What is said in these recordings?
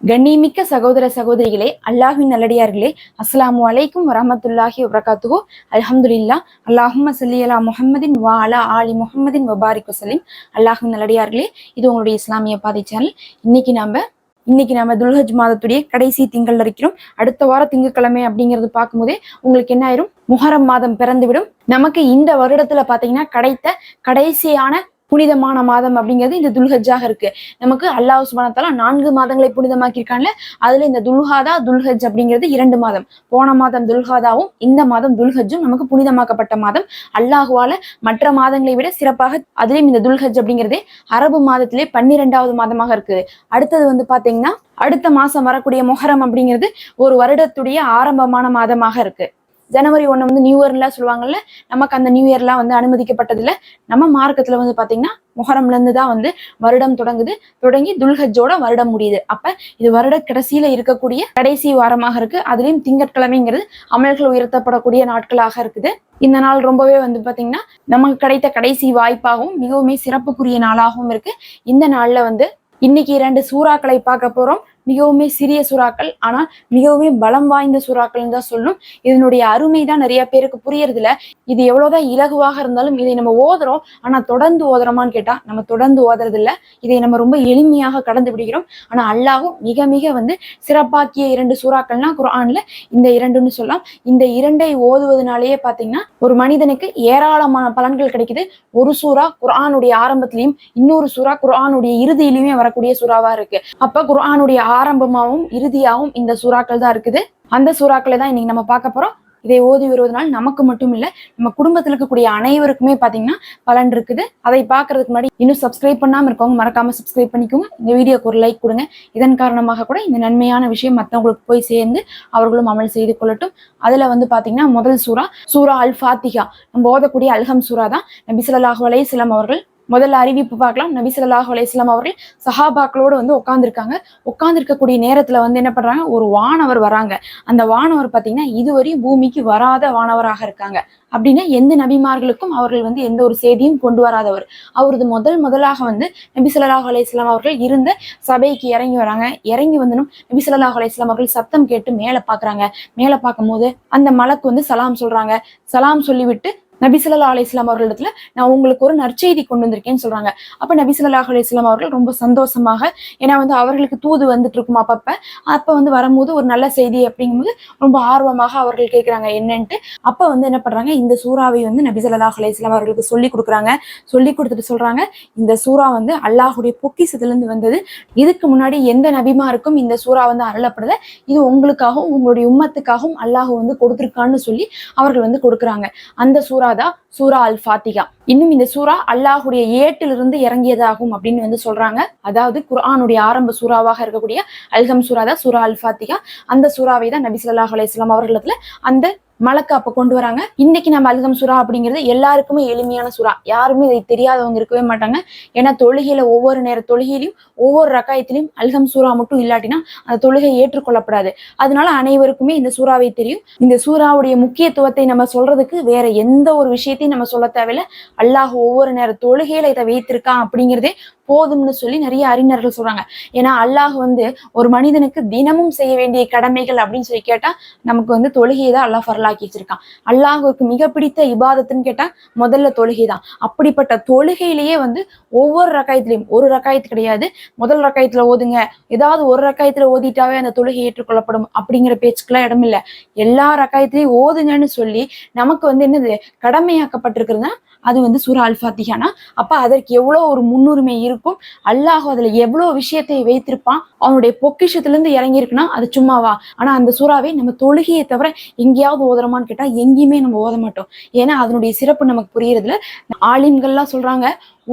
கண்ணிமிக்க சகோதர சகோதரிகளே அல்லாஹின் நல்லடியார்களே அஸ்லாமு அலைக்கும் வரமத்துல்லாஹி வபரகாத்துஹு. அலமதுல்லா அல்லாஹும் சல்லி அலா முஹம்மதின் வா அலா ஆலி முஹம்மதின் வபாரிக் வசலிம் அல்லாஹின் நல்லடியார்களே இது உங்களுடைய இஸ்லாமிய பாதை சேனல். இன்னைக்கு நாம இன்னைக்கு நம்ம துல்ஹஜ் மாதத்துடைய கடைசி திங்கள்ல இருக்கிறோம் அடுத்த வார திங்கட்கிழமை அப்படிங்கிறது பார்க்கும்போதே உங்களுக்கு என்ன ஆயிரும்? முஹரம் மாதம் பிறந்துவிடும். நமக்கு இந்த வருடத்துல பாத்தீங்கன்னா கிடைத்த கடைசியான புனிதமான மாதம் அப்படிங்கிறது இந்த துல்ஹஜாக இருக்கு. நமக்கு அல்லாஹ் சுபானத்தால நான்கு மாதங்களை புனிதமாக்கியிருக்காங்கல்ல அதுல இந்த துல்ஹாதா துல்ஹஜ் அப்படிங்கிறது இரண்டு மாதம். போன மாதம் துல்ஹாதாவும் இந்த மாதம் துல்ஹஜும் நமக்கு புனிதமாக்கப்பட்ட மாதம். அல்லாஹுவால மற்ற மாதங்களை விட சிறப்பாக அதுலயும் இந்த துல்ஹஜ் அப்படிங்கிறதே அரபு மாதத்திலே பன்னிரெண்டாவது மாதமாக இருக்குது அடுத்தது வந்து பாத்தீங்கன்னா அடுத்த மாசம் வரக்கூடிய மொஹரம் அப்படிங்கிறது ஒரு வருடத்துடைய ஆரம்பமான மாதமாக இருக்கு. ஜனவரி ஒன்று வந்து நியூ இயர்லாம் சொல்லுவாங்கல்ல நமக்கு அந்த நியூ இயர்லாம் வந்து அனுமதிக்கப்பட்டதில்ல. நம்ம மார்க்கத்தில் வந்து பார்த்தீங்கன்னா முகரம்லேருந்து தான் வந்து வருடம் தொடங்குது. தொடங்கி துல்கஜோட வருடம் முடியுது. அப்போ இது வருட கடைசியில் இருக்கக்கூடிய கடைசி வாரமாக இருக்கு. அதுலேயும் திங்கட்கிழமைங்கிறது அமல்கள் உயர்த்தப்படக்கூடிய நாட்களாக இருக்குது. இந்த நாள் ரொம்பவே வந்து பார்த்தீங்கன்னா நமக்கு கிடைத்த கடைசி வாய்ப்பாகவும் மிகவுமே சிறப்புக்குரிய நாளாகவும் இருக்கு. இந்த நாளில் வந்து இன்னைக்கு இரண்டு சூறாக்களை பார்க்க போகிறோம் மிகவுமே சிறிய சுறாக்கள் ஆனால் மிகவுமே பலம் வாய்ந்த சுறாக்கள்னு தான் சொல்லணும் இதனுடைய அருமை தான் நிறைய பேருக்கு புரியறது இல்ல இது எவ்வளவுதான் இலகுவாக இருந்தாலும் இதை நம்ம ஓதுறோம். ஆனா தொடர்ந்து ஓதுறோமான்னு கேட்டா நம்ம தொடர்ந்து ஓதுறது இல்ல இதை நம்ம ரொம்ப எளிமையாக கடந்து விடுகிறோம். ஆனா அல்லாஹும் மிக மிக வந்து சிறப்பாக்கிய இரண்டு சூறாக்கள்னா குர்ஆன்ல இந்த இரண்டுன்னு சொல்லலாம். இந்த இரண்டை ஓதுவதனாலேயே பாத்தீங்கன்னா ஒரு மனிதனுக்கு ஏராளமான பலன்கள் கிடைக்குது. ஒரு சூறா குர்ஆனுடைய ஆரம்பத்திலையும் இன்னொரு சூறா குரானுடைய இறுதியிலுமே வரக்கூடிய சூறாவா இருக்கு. அப்ப குர்ஆனுடைய ஆரம்பமாகவும் இறுதியாகவும் இந்த சூறாக்கள் தான் இருக்குது. அந்த சூறாக்களை தான் இன்னைக்கு நம்ம பார்க்க போறோம். இதை ஓதி வருவதனால் நமக்கு மட்டும் இல்ல நம்ம குடும்பத்தில் இருக்கக்கூடிய அனைவருக்குமே பாத்தீங்கன்னா பலன் இருக்குது. அதை பார்க்கறதுக்கு முன்னாடி இன்னும் சப்ஸ்கிரைப் பண்ணாம இருக்கவங்க மறக்காம சப்ஸ்கிரைப் பண்ணிக்கோங்க. இந்த வீடியோக்கு ஒரு லைக் கொடுங்க. இதன் காரணமாக கூட இந்த நன்மையான விஷயம் மற்றவங்களுக்கு போய் சேர்ந்து அவர்களும் அமல் செய்து கொள்ளட்டும். அதுல வந்து பாத்தீங்கன்னா முதல் சூறா சூரா அல் ஃபாத்திகா நம்ம ஓதக்கூடிய அல்ஹம் சூரா தான். நபி அலையம் அவர்கள் முதல்ல அறிவிப்பு பார்க்கலாம். நபி ஸல்லல்லாஹு அலைஹி அவர்கள் சஹாபாக்களோடு வந்து உட்காந்துருக்காங்க உட்காந்துருக்கக்கூடிய நேரத்தில் வந்து என்ன பண்றாங்க? ஒரு வானவர் வராங்க. அந்த வானவர் பார்த்தீங்கன்னா இதுவரையும் பூமிக்கு வராத வானவராக இருக்காங்க. அப்படின்னா எந்த நபிமார்களுக்கும் அவர்கள் வந்து எந்த ஒரு செய்தியும் கொண்டு வராதவர். அவரது முதல் முதலாக வந்து நபி ஸல்லல்லாஹு அவர்கள் இருந்த சபைக்கு இறங்கி வராங்க. இறங்கி வந்தனும் நபி ஸல்லல்லாஹு அவர்கள் சத்தம் கேட்டு மேலே பார்க்குறாங்க மேலே பார்க்கும்போது அந்த மலக்கு வந்து சலாம் சொல்றாங்க. சலாம் சொல்லிவிட்டு நபிசுல்லா அலிஸ்லாம் அவர்களிடத்துல நான் உங்களுக்கு ஒரு நற்செய்தி கொண்டு வந்திருக்கேன்னு சொல்றாங்க. அப்ப நபிசுல்லா அலிஸ்லாம் அவர்கள் ரொம்ப சந்தோஷமாக ஏன்னா வந்து அவர்களுக்கு தூது வந்துட்டு இருக்குமா அப்பப்ப? அப்ப வந்து வரும்போது ஒரு நல்ல செய்தி அப்படிங்கும்போது ரொம்ப ஆர்வமாக அவர்கள் கேட்கறாங்க என்னன்ட்டு அப்ப வந்து என்ன பண்றாங்க? இந்த சூறாவை வந்து நபிசுல்லா அலிஸ்லாம் அவர்களுக்கு சொல்லி கொடுக்குறாங்க. சொல்லி கொடுத்துட்டு சொல்றாங்க இந்த சூறா வந்து அல்லாஹுடைய பொக்கிசத்துல இருந்து வந்தது. இதுக்கு முன்னாடி எந்த நபிமாருக்கும் இந்த சூறா வந்து அருளப்படுத இது உங்களுக்காகவும் உங்களுடைய உம்மத்துக்காகவும் அல்லாஹ் வந்து கொடுத்துருக்கான்னு சொல்லி அவர்கள் வந்து கொடுக்குறாங்க. அந்த சூறா தான் சூரா அல் ஃபாத்திகா இன்னும் இந்த சூரா அல்லாஹுடைய ஏட்டிலிருந்து இறங்கியதாகும் அப்படின்னு வந்து சொல்றாங்க. அதாவது குர்ஆனுடைய ஆரம்ப சூறாவாக இருக்கக்கூடிய அல்ஹம் சூரா தான் சூரா அல் ஃபாத்திகா அந்த சூறாவை தான் நபி சொல்லாஹ் அலையம் அவர்களத்துல அந்த மலக்கு கொண்டு வராங்க. இன்னைக்கு நம்ம அல்கம் சுறா அப்படிங்கிறது எல்லாருக்குமே எளிமையான சுறா. யாருமே இதை தெரியாதவங்க இருக்கவே மாட்டாங்க. ஏன்னா தொழுகையில ஒவ்வொரு நேர தொழுகையிலையும் ஒவ்வொரு ரகாயத்திலையும் அல்கம் சூறா மட்டும் இல்லாட்டினா அந்த தொழுகை ஏற்றுக்கொள்ளப்படாது. அதனால அனைவருக்குமே இந்த சூறாவை தெரியும். இந்த சூறாவுடைய முக்கியத்துவத்தை நம்ம சொல்றதுக்கு வேற எந்த ஒரு விஷயத்தையும் நம்ம சொல்ல தேவையில்ல. அல்லாஹ் ஒவ்வொரு நேர தொழுகையில இதை வைத்திருக்கான் அப்படிங்கிறதே போதும்னு சொல்லி நிறைய அறிஞர்கள் சொல்றாங்க. ஏன்னா அல்லாஹ் வந்து ஒரு மனிதனுக்கு தினமும் செய்ய வேண்டிய கடமைகள் அப்படின்னு சொல்லி கேட்டா நமக்கு வந்து தொழுகையை தான் அல்லாஹ் ஆக்கி வச்சிருக்கான் அல்லாஹுக்கு மிக பிடித்த இபாதத்துன்னு கேட்டா முதல்ல தொழுகை தான் அப்படிப்பட்ட தொழுகையிலேயே வந்து ஒவ்வொரு ரக்காயத்திலையும் ஒரு ரக்காயத்து கிடையாது. முதல் ரக்காயத்துல ஓதுங்க. ஏதாவது ஒரு ரக்காயத்துல ஓதிட்டாவே அந்த தொழுகை ஏற்றுக்கொள்ளப்படும் அப்படிங்கிற பேச்சுக்கெல்லாம் இடம் இல்ல. எல்லா ரக்காயத்திலையும் ஓதுங்கன்னு சொல்லி நமக்கு வந்து என்னது? கடமையாக்கப்பட்டிருக்கிறதுனா அது வந்து சூரா அல்ஃபாத்திகானா அப்ப அதற்கு எவ்வளவு ஒரு முன்னுரிமை இருக்கும்? அல்லாஹ் அதுல எவ்வளவு விஷயத்தை வைத்திருப்பான்? அவனுடைய பொக்கிஷத்துல இருந்து இறங்கி இருக்குன்னா அது சும்மாவா? ஆனா அந்த சூறாவை நம்ம தொழுகையை தவிர எங்கேயாவது ஓதுறோமான்னு கேட்டா எங்கேயுமே நம்ம ஓத மாட்டோம். ஏன்னா அதனுடைய சிறப்பு நமக்கு புரியறதுல. ஆலிம்கள்லாம் சொல்றாங்க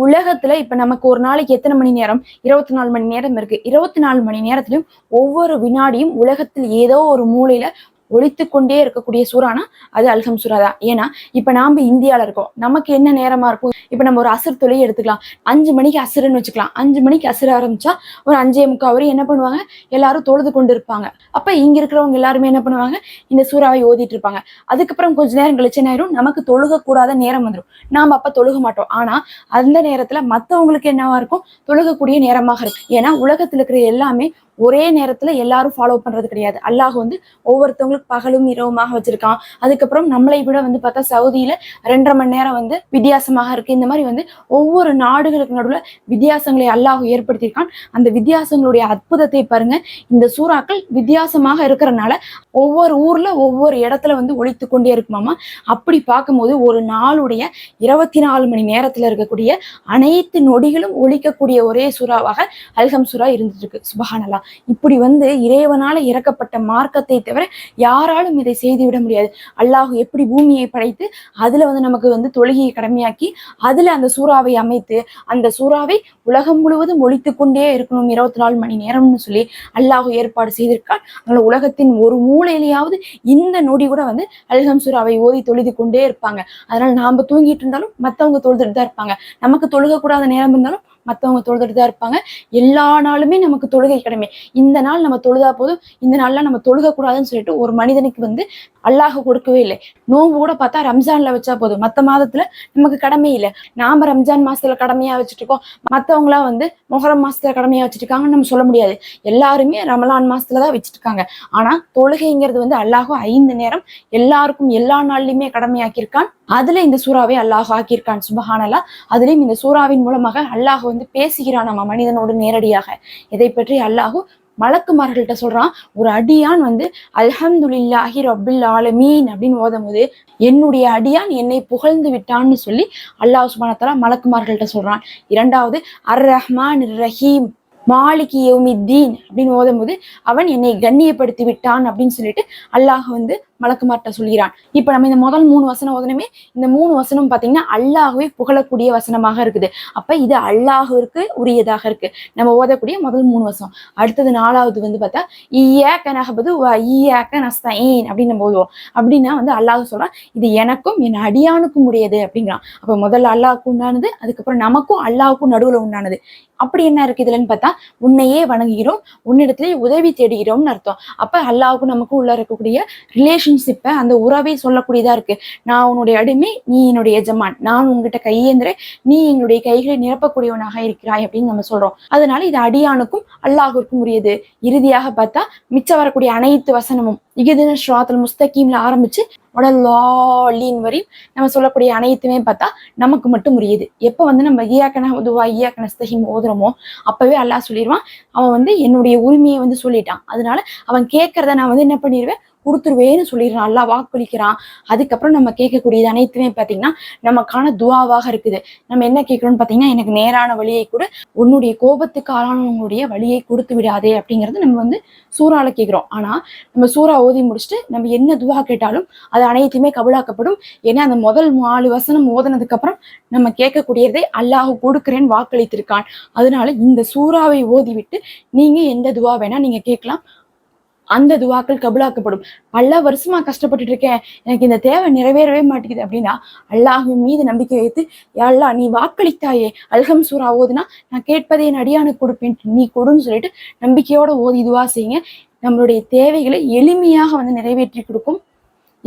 உலகத்துல இப்ப நமக்கு ஒரு நாளைக்கு எத்தனை மணி நேரம்? இருபத்தி நாலு மணி நேரம் இருக்கு. இருபத்தி நாலு மணி நேரத்திலும் ஒவ்வொரு வினாடியும் உலகத்தில் ஏதோ ஒரு மூலையில ஒழித்து கொண்டே இருக்கக்கூடிய சூறானா அது அல்ஹம் சூறா தான். ஏன்னா இப்ப நாம இந்தியால இருக்கோம். நமக்கு என்ன நேரமா இருக்கும்? இப்ப நம்ம ஒரு அசர் தொழில் எடுத்துக்கலாம். அஞ்சு மணிக்கு அசுரன்னு வச்சுக்கலாம். அஞ்சு மணிக்கு அசுர ஆரம்பிச்சா ஒரு அஞ்சே முக்கால் வரை என்ன பண்ணுவாங்க? எல்லாரும் தொழுது கொண்டு இருப்பாங்க. அப்ப இங்க இருக்கிறவங்க எல்லாருமே என்ன பண்ணுவாங்க? இந்த சூறாவை ஓதிட்டு இருப்பாங்க. அதுக்கப்புறம் கொஞ்ச நேரம் கழிச்சு என்ன ஆயிரும்? நமக்கு தொழுக கூடாத நேரம் வந்துடும் நாம அப்ப தொழுக மாட்டோம். ஆனா அந்த நேரத்துல மத்தவங்களுக்கு என்னவா இருக்கும்? தொழுகக்கூடிய நேரமாக இருக்கும். ஏன்னா உலகத்துல இருக்கிற எல்லாமே ஒரே நேரத்துல எல்லாரும் ஃபாலோ பண்றது கிடையாது. அல்லாஹ் வந்து ஒவ்வொருத்தவங்களுக்கு பகலும் இரவுமாக வச்சிருக்கான். அதுக்கப்புறம் நம்மளை விட வந்து பார்த்தா சவுதியில ரெண்டரை மணி நேரம் வந்து வித்தியாசமாக இருக்கு. இந்த மாதிரி வந்து ஒவ்வொரு நாடுகளுக்கு நடுவில் வித்தியாசங்களை அல்லாஹ் ஏற்படுத்தியிருக்கான். அந்த வித்தியாசங்களுடைய அற்புதத்தை பாருங்க. இந்த சூறாக்கள் வித்தியாசமாக இருக்கிறனால ஒவ்வொரு ஊர்ல ஒவ்வொரு இடத்துல வந்து ஒழித்து கொண்டே இருக்குமாமா? அப்படி பார்க்கும்போது ஒரு நாளுடைய இருபத்தி நாலு மணி நேரத்துல இருக்கக்கூடிய அனைத்து நொடிகளும் ஒழிக்கக்கூடிய ஒரே சூறாவாக அல்ஹம் சுறா இருந்துட்டு இருக்கு. சுபஹானல்லா. இப்படி வந்து இறைவனால இறக்கப்பட்ட மார்க்கத்தை தவிர யாராலும் இதை செய்துவிட முடியாது. அல்லாஹ் எப்படி பூமியை படைத்து அதுல வந்து நமக்கு வந்து தொழுகையை கடமையாக்கி அதுல அந்த சூறாவை அமைத்து அந்த சூறாவை உலகம் முழுவதும் ஒழித்து கொண்டே இருக்கணும் இருபத்தி நாலு மணி நேரம்னு சொல்லி அல்லாஹ் ஏற்பாடு செய்திருக்கார். அதனால உலகத்தின் ஒரு மூலையிலேயாவது இந்த நொடி கூட வந்து அல்ஹம் சூறாவை ஓதி தொழுது கொண்டே இருப்பாங்க. அதனால நாம தூங்கிட்டு இருந்தாலும் மத்தவங்க தொழுதுட்டு தான் இருப்பாங்க. நமக்கு தொழுகக்கூடாத நேரம் இருந்தாலும் மத்தவங்க தொழுதுட்டு தான் இருப்பாங்க. எல்லா நாளுமே நமக்கு தொழுகை கடமை. இந்த நாள் நம்ம தொழுதா போதும் இந்த நாள்ல நம்ம தொழுகக்கூடாதுன்னு சொல்லிட்டு ஒரு மனிதனுக்கு வந்து அல்லாஹ் கொடுக்கவே இல்லை. நோன்பு கூட பார்த்தா ரம்ஜான்ல வச்சா போதும். மத்த மாதத்துல நமக்கு கடமை இல்லை. நாம ரம்ஜான் மாசத்துல கடமையா வச்சுட்டு இருக்கோம். மத்தவங்களா வந்து மொஹரம் மாசத்துல கடமையா வச்சுட்டு இருக்காங்கன்னு நம்ம சொல்ல முடியாது. எல்லாருமே ரமலான் மாசத்துல தான் வச்சுட்டு இருக்காங்க. ஆனா தொழுகைங்கிறது வந்து அல்லாஹும் ஐந்து நேரம் எல்லாருக்கும் எல்லா நாள்லயுமே கடமையாக்கியிருக்கான். அதுல இந்த சூறாவை அல்லாஹ் ஆக்கியிருக்கான். சுபஹானல்லா. அதுலயும் இந்த சூறாவின் மூலமாக அல்லாஹ் வந்து பேசுகிறான் நம்ம மனிதனோடு நேரடியாக. இதை பற்றி அல்லாஹு மலக்குமார்கள்ட்ட சொல்றான் ஒரு அடியான் வந்து அல்ஹம்துலில்லாஹி ரபில் ஆலமீன் அப்படின்னு ஓதும் போது என்னுடைய அடியான் என்னை புகழ்ந்து விட்டான்னு சொல்லி அல்லாஹ் சுபானத்தாலா மலக்குமார்கள்ட்ட சொல்றான். இரண்டாவது அர் ரஹ்மான் ரஹீம் மாலிகி யோமித்தீன் அப்படின்னு ஓதும் போது அவன் என்னை கண்ணியப்படுத்தி விட்டான் அப்படின்னு சொல்லிட்டு அல்லாஹ் வந்து மலக்குமார்ட்ட சொல்கிறான். இப்ப நம்ம இந்த முதல் மூணு வசனம் ஓதனமே இந்த மூணு வசனம் பாத்தீங்கன்னா அல்லாகவே புகழக்கூடிய வசனமாக இருக்குது. அப்ப இது அல்லாஹுவிற்கு உரியதாக இருக்கு. நம்ம ஓதக்கூடிய முதல் மூணு வசனம். அடுத்தது நாலாவது வந்து பார்த்தா ஈயாக்க நகபது ஈயாக்க நஸ்தீன் அப்படின்னு நம்ம ஓதுவோம். அப்படின்னா வந்து அல்லாஹ் சொல்றான் இது எனக்கும் என் அடியானுக்கும் உரியது அப்படிங்கிறான். அப்ப முதல்ல அல்லாஹுக்கு உண்டானது அதுக்கப்புறம் நமக்கும் அல்லாஹுக்கும் நடுவுல உண்டானது. அப்படி என்ன இருக்கு இதுலன்னு பார்த்தா உன்னையே வணங்குகிறோம் உன்னிடத்திலே உதவி தேடுகிறோம்னு அர்த்தம். அப்ப அல்லாஹுக்கும் நமக்கும் உள்ள இருக்கக்கூடிய ரிலேஷன் ரிலேஷன்ஷிப்பை அந்த உறவே சொல்லக்கூடியதா இருக்கு. நான் உன்னுடைய அடிமை நீ என்னுடைய எஜமான். நான் உங்ககிட்ட கையேந்திர நீ எங்களுடைய கைகளை நிரப்பக்கூடியவனாக இருக்கிறாய் அப்படின்னு நம்ம சொல்றோம். அதனால இது அடியானுக்கும் அல்லாஹ்விற்கும் உரியது. இறுதியாக பார்த்தா மிச்சம் வரக்கூடிய அனைத்து வசனமும் இகதின ஸ்ராத்தல் முஸ்தகீம்ல ஆரம்பிச்சு உடலாலின் வரையும் நம்ம சொல்லக்கூடிய அனைத்துமே பார்த்தா நமக்கு மட்டும் உரியது. எப்போ வந்து நம்ம ஈயாக்கன உதுவா ஈயாக்கன ஸ்தகிம் ஓதுறோமோ அப்பவே அல்லாஹ் சொல்லிடுவான் அவன் வந்து என்னுடைய உரிமையை வந்து சொல்லிட்டான். அதனால அவன் கேட்கறத நான் வந்து என்ன பண்ணிடுவேன் கொடுத்துருவேன்னு சொல்லிடுறான். அல்லாஹ் வாக்களிக்கிறான். அதுக்கப்புறம் நம்ம கேட்கக்கூடியது அனைத்துமே பார்த்தீங்கன்னா நமக்கான துவாவாக இருக்குது. நம்ம என்ன கேட்குறோம்னு பார்த்தீங்கன்னா எனக்கு நேரான வழியை கூட. உன்னுடைய கோபத்துக்கு ஆளானவங்களுடைய வழியை கொடுத்து விடாதே அப்படிங்கிறது நம்ம வந்து சூறால கேட்குறோம். ஆனா நம்ம சூறா ஓதி முடிச்சுட்டு நம்ம என்ன துவா கேட்டாலும் அது அனைத்துமே கபலாக்கப்படும். ஏன்னா அந்த முதல் நாலு வசனம் ஓதுனதுக்கு அப்புறம் நம்ம கேட்கக்கூடியதை அல்லாஹ் கொடுக்கிறேன்னு வாக்களித்திருக்கான். அதனால இந்த சூறாவை ஓதிவிட்டு நீங்க எந்த துவா வேணா நீங்க கேட்கலாம். அந்த துவாக்கள் கபுலாக்கப்படும். பல வருஷமா கஷ்டப்பட்டுட்டு இருக்கேன். எனக்கு இந்த தேவை நிறைவேறவே மாட்டேங்குது அப்படின்னா அல்லாஹின் மீது நம்பிக்கை வைத்து அல்லா அல்லாஹ் நீ வாக்களித்தாயே அல்ஹம் சூரா ஓதுனா நான் கேட்பதை என் அடியானுக்கு கொடுப்பேன். நீ கொடுன்னு சொல்லிட்டு நம்பிக்கையோட ஓதி இதுவா செய்யுங்க. நம்மளுடைய தேவைகளை எளிமையாக வந்து நிறைவேற்றி கொடுக்கும்.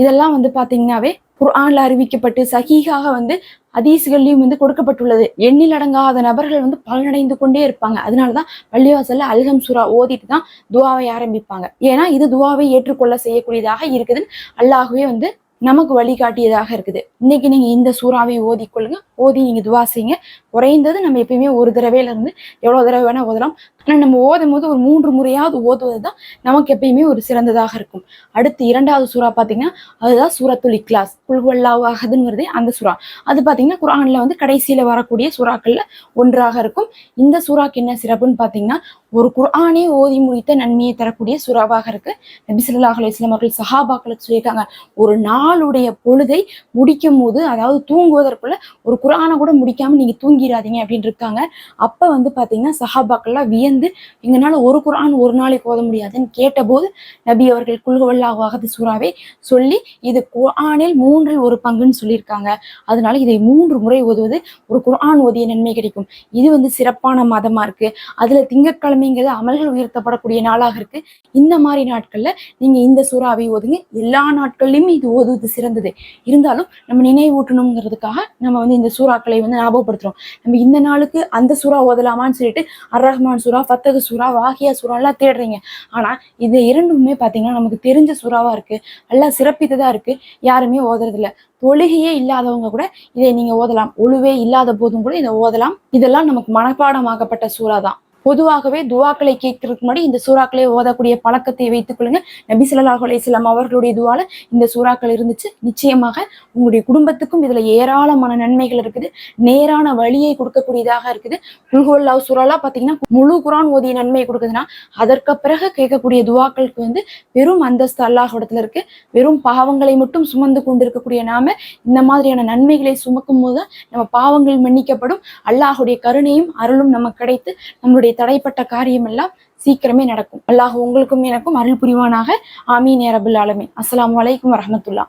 இதெல்லாம் வந்து பார்த்தீங்கன்னாவே குர்ஆன்ல அறிவிக்கப்பட்டு சகிகாக வந்து அதீசுகள்லையும் வந்து கொடுக்கப்பட்டுள்ளது. எண்ணில் அடங்காத நபர்கள் வந்து பலனடைந்து கொண்டே இருப்பாங்க. அதனாலதான் பள்ளிவாசல்ல அல்ஹம் சுரா ஓதிட்டு தான் துவாவை ஆரம்பிப்பாங்க. ஏன்னா இது துவாவை ஏற்றுக்கொள்ள செய்யக்கூடியதாக இருக்குதுன்னு அல்லாஹ்வே வந்து நமக்கு வழிகாட்டியதாக இருக்குது. இன்னைக்கு நீங்க இந்த சூறாவை ஓதிக்கொள்ளுங்க. ஓதி நீங்க துவா செய்யுங்க. குறைந்தது நம்ம எப்பயுமே ஒரு தடவையில இருந்து எவ்வளவு தடவை வேணா ஓதலாம். ஆனால் நம்ம ஓதும் போது ஒரு மூன்று முறையாவது ஓதுவது தான் நமக்கு எப்பயுமே ஒரு சிறந்ததாக இருக்கும். அடுத்து இரண்டாவது சூறா பாத்தீங்கன்னா அதுதான் சூரத்துல் இக்லாஸ் குல்வல்லாஹு அஹதுன்னு அந்த சூறா. அது பாத்தீங்கன்னா குரானில் வந்து கடைசியில வரக்கூடிய சூறாக்கள்ல ஒன்றாக இருக்கும். இந்த சூறாக்கு என்ன சிறப்புன்னு பார்த்தீங்கன்னா ஒரு குரானே ஓதி முடித்த நன்மையை தரக்கூடிய சுறாவாக இருக்கு. நபிசல்லாஹ் ஸல்லல்லாஹு அவர்கள் சஹாபாக்களுக்கு சொல்லியிருக்காங்க ஒரு நாளுடைய பொழுதை முடிக்கும் போது அதாவது தூங்குவதற்குள்ள ஒரு குரானை கூட முடிக்காம நீங்க தூங்கிடாதீங்க அப்படின்னு இருக்காங்க. அப்ப வந்து பாத்தீங்கன்னா சஹாபாக்கள்லாம் வியந்து எங்கனால ஒரு குரான் ஒரு நாளைக்கு ஓத முடியாதுன்னு கேட்டபோது நபி அவர்கள் குல்குவல்லாஹு சூறாவை சொல்லி இது குரானில் மூன்றில் ஒரு பங்குன்னு சொல்லியிருக்காங்க. அதனால இதை மூன்று முறை ஓதுவது ஒரு குரான் ஓதிய நன்மை கிடைக்கும். இது வந்து சிறப்பான மாதமா இருக்கு. அதுல திங்கட்கிழமைங்கிறது அமல்கள் உயர்த்தப்படக்கூடிய நாளாக இருக்கு. இந்த மாதிரி நாட்கள்ல நீங்க இந்த சூறாவை ஓதுங்க. எல்லா நாட்கள்லயுமே இது ஓதுவது சிறந்தது. இருந்தாலும் நம்ம நினைவூட்டணுங்கிறதுக்காக நம்ம வந்து இந்த சூறாக்களை வந்து ஞாபகப்படுத்துறோம். நம்ம இந்த நாளுக்கு அந்த சூறா ஓதலாமான்னு சொல்லிட்டு அர் ரஹ்மான் சூறா சுறா ஃபத்தகு சுறா வாகியா சுறாலாம் எல்லாம் தேடுறீங்க. ஆனா இது இரண்டுமே பாத்தீங்கன்னா நமக்கு தெரிஞ்ச சுறாவா இருக்கு. நல்லா சிறப்பித்ததா இருக்கு. யாருமே ஓதுறது இல்ல தொழுகையே இல்லாதவங்க கூட இதை நீங்க ஓதலாம். ஒழுவே இல்லாத போதும் கூட இதை ஓதலாம். இதெல்லாம் நமக்கு மனப்பாடமாக்கப்பட்ட சூறா தான் பொதுவாகவே துவாக்களை கேட்கறதுக்கு முன்னாடி இந்த சூறாக்களை ஓதக்கூடிய பழக்கத்தை வைத்துக் கொள்ளுங்க. நபி சொல்லாஹ் அலிஸ்லாம் அவர்களுடைய துவால இந்த சூறாக்கள் இருந்துச்சு. நிச்சயமாக உங்களுடைய குடும்பத்துக்கும் இதுல ஏராளமான நன்மைகள் இருக்குது. நேரான வழியை கொடுக்கக்கூடியதாக இருக்குது. குல்ஹுவல்லாஹ் சூறாலாம் பாத்தீங்கன்னா முழு குரான் ஓதிய நன்மை கொடுக்குதுன்னா அதற்கு பிறகு கேட்கக்கூடிய துவாக்களுக்கு வந்து பெரும் அந்தஸ்து அல்லாஹ்விடத்துல இருக்கு. வெறும் பாவங்களை மட்டும் சுமந்து கொண்டிருக்கக்கூடிய நாம இந்த மாதிரியான நன்மைகளை சுமக்கும் போது நம்ம பாவங்கள் மன்னிக்கப்படும். அல்லாஹுடைய கருணையும் அருளும் நமக்கு கிடைத்து நம்மளுடைய தடைப்பட்ட காரியம் எல்லாம் சீக்கிரமே நடக்கும். அல்லாஹ் உங்களுக்கும் எனக்கும் அருள் புரிவானாக. ஆமீன் அரபுல் ஆலமின். அஸ்லாம் வலைக்கும் வரமத்துல்லா